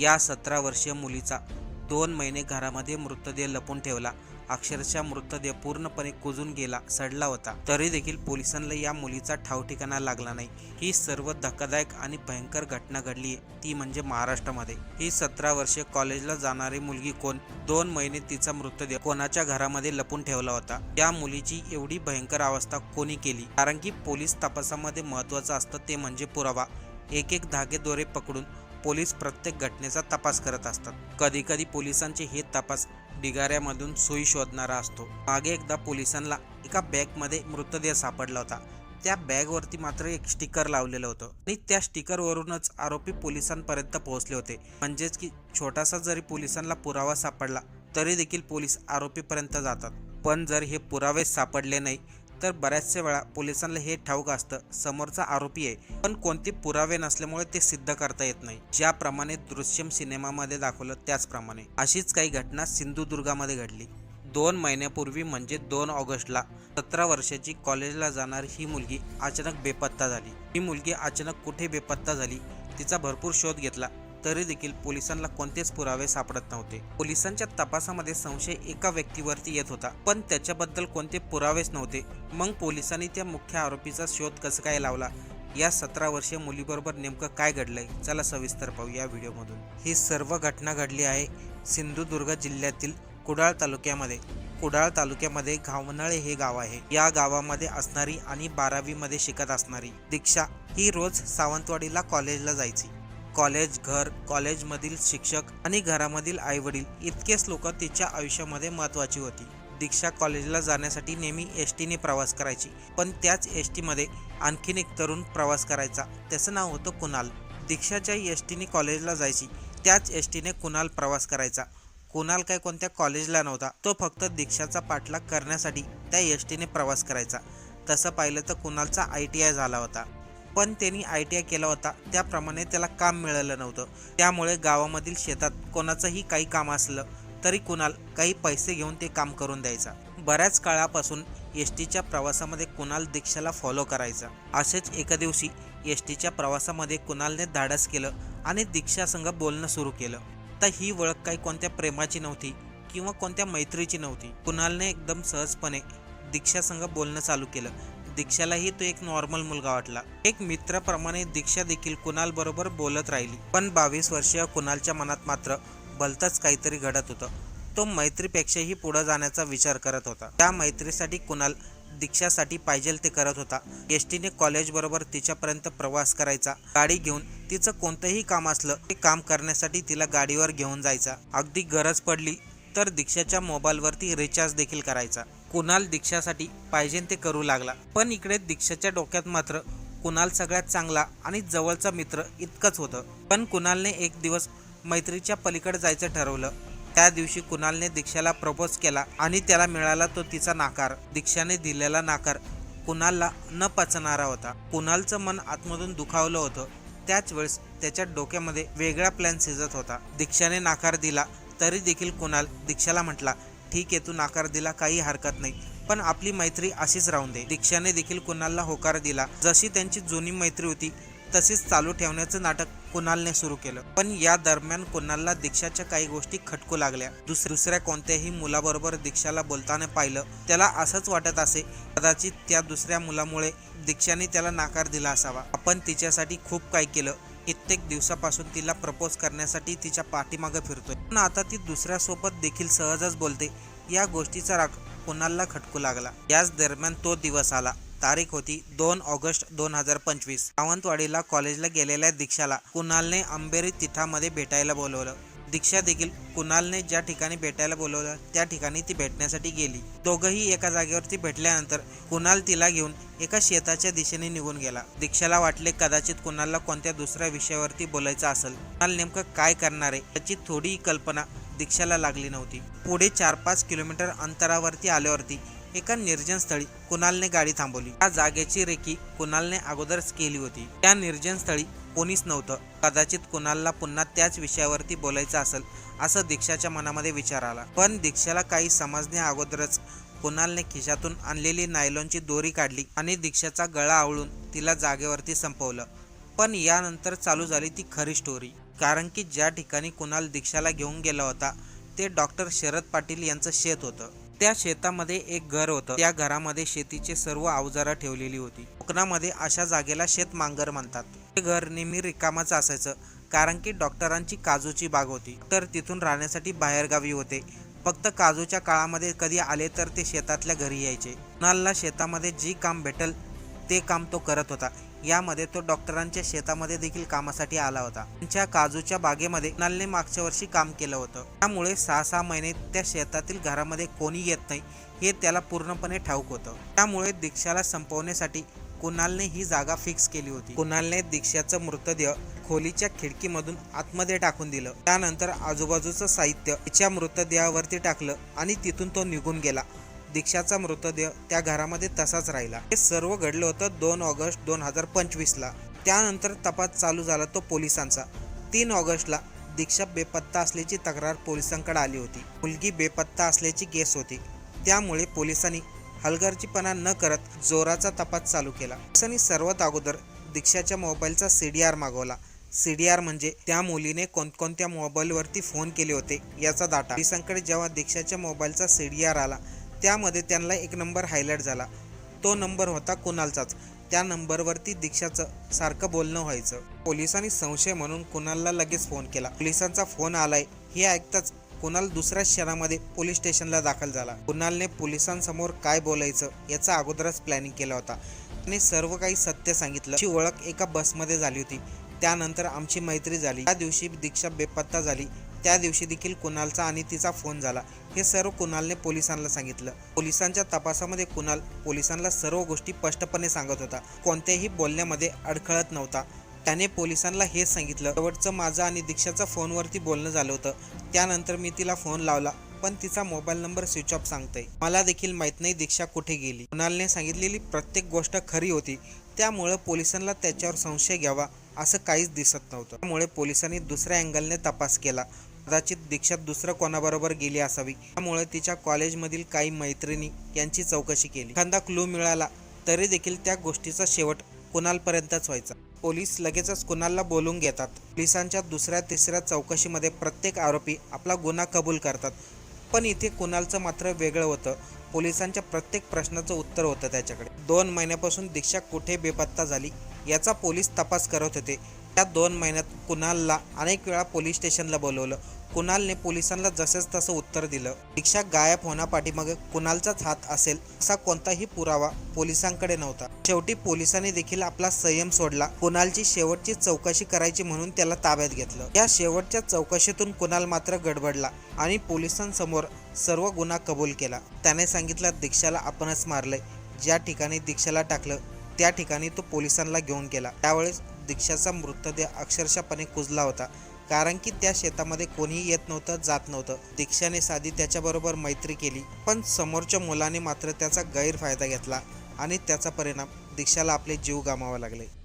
या सतरा वर्षीय मुलीचा दोन महिने घरामध्ये मृतदेह लपून ठेवला. अक्षरशः मृतदेह पूर्णपणे कुजून गेला सडला होता. तरी देखील पोलिसांना या मुलीचा ठावठिकाणा लागला नाही. ही सर्व धक्कादायक आणि भयंकर घटना घडली ती म्हणजे महाराष्ट्रामध्ये. ही सतरा वर्षे कॉलेजला जाणारी मुलगी कोण? दोन महिने तिचा मृतदेह कोणाच्या घरामध्ये लपून ठेवला होता? या मुलीची एवढी भयंकर अवस्था कोणी केली? कारण की पोलीस तपासामध्ये महत्वाचं असतं ते म्हणजे पुरावा. एक एक धागेदोरे पकडून पोलीस प्रत्येक घटनेचा तपास करत असतात. कधी कधी पोलिसांचे हे तपास ढिगाऱ्यामधून सोयी शोधणारा असतो. मागे एकदा पोलिसांना एका बॅगमध्ये मृतदेह सापडला होता. त्या बॅगवरती मात्र एक स्टिकर लावलेलं होतं. आणि त्या स्टिकरवरूनच आरोपी पोलिसांपर्यंत पोहोचले होते. म्हणजेच की छोटासा जरी पोलिसांना पुरावा सापडला तरी देखील पोलीस आरोपीपर्यंत जातात. पण जर हे पुरावे सापडले नाही तर बऱ्याचशा वेळा पोलिसांना हे ठाऊक असतं समोरचा आरोपी आहे पण कोणते पुरावे नसल्यामुळे ते सिद्ध करता येत नाही. ज्याप्रमाणे दृश्यम सिनेमामध्ये दाखवलं त्याचप्रमाणे. अशीच काही घटना सिंधुदुर्गामध्ये घडली. दोन महिन्यापूर्वी म्हणजे दोन ऑगस्टला सतरा वर्षाची कॉलेजला जाणारी ही मुलगी अचानक बेपत्ता झाली. ही मुलगी अचानक कुठे बेपत्ता झाली तिचा भरपूर शोध घेतला. तरी देखील पोलिसांना कोणतेच पुरावे सापडत नव्हते. पोलिसांच्या तपासामध्ये संशय एका व्यक्तीवरती येत होता पण त्याच्याबद्दल कोणते पुरावेच नव्हते. मग पोलिसांनी त्या मुख्य आरोपीचा शोध कसं काय लावला? या सतरा वर्षीय मुलीबरोबर नेमकं काय घडलंय? चला सविस्तर पाहू या व्हिडिओमधून. ही सर्व घटना घडली आहे सिंधुदुर्ग जिल्ह्यातील कुडाळ तालुक्यामध्ये. कुडाळ तालुक्यामध्ये घावनळे हे गाव आहे. या गावामध्ये असणारी आणि बारावीमध्ये शिकत असणारी दीक्षा ही रोज सावंतवाडीला कॉलेजला जायची. कॉलेज घर कॉलेजमधील शिक्षक आणि घरामधील आई वडील इतकेच लोक तिच्या आयुष्यामध्ये महत्त्वाची होती. दीक्षा कॉलेजला जाण्यासाठी नेहमी एस टीने प्रवास करायची पण त्याच एस टीमध्ये आणखीन एक तरुण प्रवास करायचा. त्याचं नाव होतं कुणाल. दीक्षाच्या एस टीने कॉलेजला जायची त्याच एस टीने कुणाल प्रवास करायचा. कुणाल काय कोणत्या कॉलेजला नव्हता तो फक्त दीक्षाचा पाठलाग करण्यासाठी त्या एस टीने प्रवास करायचा. तसं पाहिलं तर कुणालचा आय टी आय झाला होता. पण त्यांनी आय टी आय केला होता. त्याप्रमाणे त्याला काम मिळालं नव्हतं. त्यामुळे गावामधील शेतात कोणाचंही काही काम असलं तरी कुणाल काही पैसे घेऊन ते काम करून द्यायचा. बऱ्याच काळापासून एस टीच्या प्रवासामध्ये कुणाल दीक्षाला फॉलो करायचा. असेच एका दिवशी एस टीच्या प्रवासामध्ये कुणालने धाडस केलं आणि दीक्षासंग बोलणं सुरू केलं. तर ही ओळख काही कोणत्या प्रेमाची नव्हती किंवा कोणत्या मैत्रीची नव्हती. कुणालने एकदम सहजपणे दीक्षासंग बोलणं चालू केलं. दीक्षालाही तो एक नॉर्मल मुलगा वाटला. एक मित्राप्रमाणे दीक्षा देखील कुणाल बरोबर बोलत राहिली. पण बावीस वर्षीय कुणालच्या मनात मात्र भलतंच काहीतरी घडत होतं. तो मैत्रीपेक्षाही पुढे जाण्याचा विचार करत होता. त्या मैत्रीसाठी कुणाल दीक्षासाठी पाहिजे ते करत होता. एस टीने कॉलेज बरोबर तिच्यापर्यंत प्रवास करायचा. गाडी घेऊन तिचं कोणतंही काम असलं ते काम करण्यासाठी तिला गाडीवर घेऊन जायचा. अगदी गरज पडली तर दीक्षाच्या मोबाईलवरती रिचार्ज देखील करायचा. कुणाल दीक्षासाठी पाहिजे ते करू लागला. पण इकडे दीक्षाच्या डोक्यात मात्र कुणाल सगळ्यात चांगला आणि जवळचा मित्र इतकंच होतं. पण कुणालने एक दिवस मैत्रीच्या पलीकडे जायचं ठरवलं. त्या दिवशी कुणालने दीक्षाला प्रपोज केला आणि त्याला मिळाला तो तिचा नाकार. दीक्षाने दिलेला नाकार कुणालला न पचणारा होता. कुणालचं मन आतमधून दुखावलं होतं. त्याच वेळेस त्याच्या डोक्यामध्ये वेगळा प्लॅन शिजत होता. दीक्षाने नाकार दिला तरी देखील कुणाल दीक्षाला म्हटला ठीक आहे तू नाकार दिला काही हरकत नाही. पण आपली मैत्री अशीच राहून दे. दीक्षाने देखील कुणालला होकार दिला. जशी त्यांची जुनी मैत्री होती तशीच चालू ठेवण्याचं नाटक कुणालने सुरू केलं. पण या दरम्यान कुणालला दीक्षाच्या काही गोष्टी खटकू लागल्या. दुस दुसऱ्या कोणत्याही मुलाबरोबर दीक्षाला बोलताना पाहिलं त्याला असंच वाटत असे कदाचित त्या दुसऱ्या मुलामुळे दीक्षाने त्याला नाकार दिला असावा. आपण तिच्यासाठी खूप काही केलं कित्येक दिवसापासून तिला प्रपोज करण्यासाठी तिच्या पाठीमागं फिरतोय. पण आता ती दुसऱ्यासोबत देखील सहजच बोलते. या गोष्टीचा राग कुणालला खटकू लागला? याच दरम्यान तो दिवस आला. तारीख होती दोन ऑगस्ट दोन हजार पंचवीस. सावंतवाडीला कॉलेजला गेलेल्या दीक्षाला कुणालने अंबेरी तिठामध्ये भेटायला बोलवलं. दीक्षा देखील कुणालने ज्या ठिकाणी भेटायला बोलवलं त्या ठिकाणी ती भेटण्यासाठी गेली. दोघंही एका जागेवरती भेटल्यानंतर कुणाल तिला घेऊन एका शेताच्या दिशेने निघून गेला. दीक्षाला वाटले कदाचित कुणालला कोणत्या दुसऱ्या विषयावरती बोलायचं असेल. कुणाल नेमकं काय करणार आहे याची थोडी कल्पना दीक्षाला लागली नव्हती. पुढे चार पाच किलोमीटर अंतरावरती आल्यावरती एका निर्जन स्थळी कुणालने गाडी थांबवली. त्या जागेची रेकी कुणालने अगोदरच केली होती. त्या निर्जन स्थळी कोणीच नव्हतं. कदाचित कुणालला पुन्हा त्याच विषयावरती बोलायचं असेल असं दीक्षाच्या मनामध्ये विचार आला. पण दीक्षाला काही समजण्या अगोदरच कुणालने खिशातून आणलेली नायलॉनची दोरी काढली आणि दीक्षाचा गळा आवळून तिला जागेवरती संपवलं. पण यानंतर चालू झाली ती खरी स्टोरी कारण की ज्या ठिकाणी कुणाल दीक्षाला घेऊन गेला होता ते डॉक्टर शरद पाटील यांचं शेत होतं. त्या शेतामध्ये एक घर होतं. त्या घरामध्ये शेतीचे सर्व अवजारं ठेवलेली होती. कोकणामध्ये अशा जागेला शेतमांगर म्हणतात. ते घर नेहमी रिकामाच असायचं कारण की डॉक्टरांची काजूची बाग होती. तर तिथून राहण्यासाठी बाहेरगावी होते. फक्त काजूच्या काळामध्ये कधी आले तर ते शेतातल्या घरी यायचे. कुणालला शेतामध्ये जी काम भेटल ते काम तो करत होता. यामध्ये तो डॉक्टरांच्या शेतामध्ये देखील कामासाठी आला होता. त्यांच्या काजूच्या बागेमध्ये कुणालने मागच्या वर्षी काम केलं होतं. त्यामुळे सहा सहा महिने त्या शेतातील घरामध्ये कोणी येत नाही हे त्याला पूर्णपणे ठाऊक होतं. त्यामुळे दीक्षाला संपवण्यासाठी कुणालने ही जागा फिक्स केली होती. कुणालने दीक्षाचं मृतदेह खोलीच्या खिडकीमधून आतमध्ये टाकून दिलं. त्यानंतर आजूबाजूचं साहित्य तिच्या मृतदेहावरती टाकलं आणि तिथून तो निघून गेला. दीक्षाचा मृतदेह त्या घरामध्ये तसाच राहिला. हे सर्व घडलं होतं दोन ऑगस्ट दोन हजार पंचवीसला. त्यानंतर तपास चालू झाला तो पोलिसांचा. तीन ऑगस्टला दीक्षा बेपत्ता असल्याची तक्रार पोलिसांकडे आली होती. मुलगी बेपत्ता असल्याची केस होती. त्यामुळे पोलिसांनी हलगर्जीपणा न करत जोराचा तपास चालू केला. पोलिसांनी सर्वात अगोदर दीक्षाच्या मोबाईलचा सी डी आर मागवला. सी डी आर म्हणजे त्या मुलीने कोणकोणत्या मोबाईलवरती फोन केले होते याचा डाटा पोलिसांकडे जेव्हा दीक्षाच्या मोबाईलचा सी डी आर आला त्यामध्ये त्यांना एक नंबर हायलाईट झाला. तो नंबर होता कुणालचाच. त्या नंबरवरती दीक्षाचं सारखं बोलणं व्हायचं. पोलिसांनी संशय म्हणून कुणालला लगेच फोन केला. पोलिसांचा फोन आलाय हे ऐकताच कुणाल दुसऱ्या शहरामध्ये पोलीस स्टेशनला दाखल झाला. कुणालने पोलिसांसमोर काय बोलायचं याचा अगोदरच प्लॅनिंग केला होता. त्याने सर्व काही सत्य सांगितलं. ची ओळख एका बसमध्ये झाली होती. त्यानंतर आमची मैत्री झाली. त्या दिवशी दीक्षा बेपत्ता झाली. त्या दिवशी देखील कुणालचा आणि तिचा फोन झाला. हे सर्व कुणालने पोलिसांना सांगितलं. पोलिसांच्या तपासामध्ये कुणाल पोलिसांना सर्व गोष्टी स्पष्टपणे सांगत होता. कोणत्याही बोलण्यामध्ये अडखळत नव्हता. त्याने पोलिसांना हेच सांगितलं. शेवटचं माझं आणि दीक्षाचं फोनवरती बोलणं झालं होतं. त्यानंतर मी तिला फोन लावला पण तिचा मोबाईल नंबर स्विच ऑफ सांगते मला देखील माहीत नाही दीक्षा कुठे गेली. कुणालने सांगितलेली प्रत्येक गोष्ट खरी होती. त्यामुळं पोलिसांना त्याच्यावर संशय घ्यावा असं काहीच दिसत नव्हतं. त्यामुळे पोलिसांनी दुसऱ्या अँगलने तपास केला. कदाचित दीक्षा दुसरं कोणाबरोबर गेली असावी. त्यामुळे तिच्या कॉलेजमधील काही मैत्रिणी यांची चौकशी केली. एखादा क्लू मिळाला तरी देखील त्या गोष्टीचा शेवट कुणालपर्यंतच व्हायचा. पोलीस लगेचच कुणालला बोलून घेतात. पोलिसांच्या दुसऱ्या तिसऱ्या चौकशीमध्ये प्रत्येक आरोपी आपला गुन्हा कबूल करतात. पण इथे कुणालचं मात्र वेगळं होतं. पोलिसांच्या प्रत्येक प्रश्नाचं उत्तर होतं त्याच्याकडे. दोन महिन्यापासून दीक्षा कुठे बेपत्ता झाली याचा पोलीस तपास करत होते. त्या दोन महिन्यात कुणालला अनेक वेळा पोलीस स्टेशनला बोलवलं. कुणालने पोलिसांना जसंच तसं उत्तर दिलं. दीक्षा गायब होण्यापाठीमागे कुणालचाच हात असेल असा कोणताही पुरावा पोलिसांकडे नव्हता. शेवटी पोलिसांनी देखील आपला संयम सोडला. कुणालची शेवटची चौकशी करायची म्हणून त्याला ताब्यात घेतलं. या शेवटच्या चौकशीतून कुणाल मात्र गडबडला आणि पोलिसांसमोर सर्व गुन्हा कबूल केला. त्याने सांगितलं दीक्षाला आपणच मारलंय. ज्या ठिकाणी दीक्षाला टाकलं त्या ठिकाणी तो पोलिसांना घेऊन गेला. त्यावेळेस दीक्षाचा मृतदेह अक्षरशःपणे कुजला होता कारण की त्या शेतामध्ये कोणीही येत नव्हतं जात नव्हतं. दीक्षाने साधी त्याच्याबरोबर मैत्री केली पण समोरच्या मुलाने मात्र त्याचा गैरफायदा घेतला आणि त्याचा परिणाम दीक्षाला आपले जीव गमावा लागले.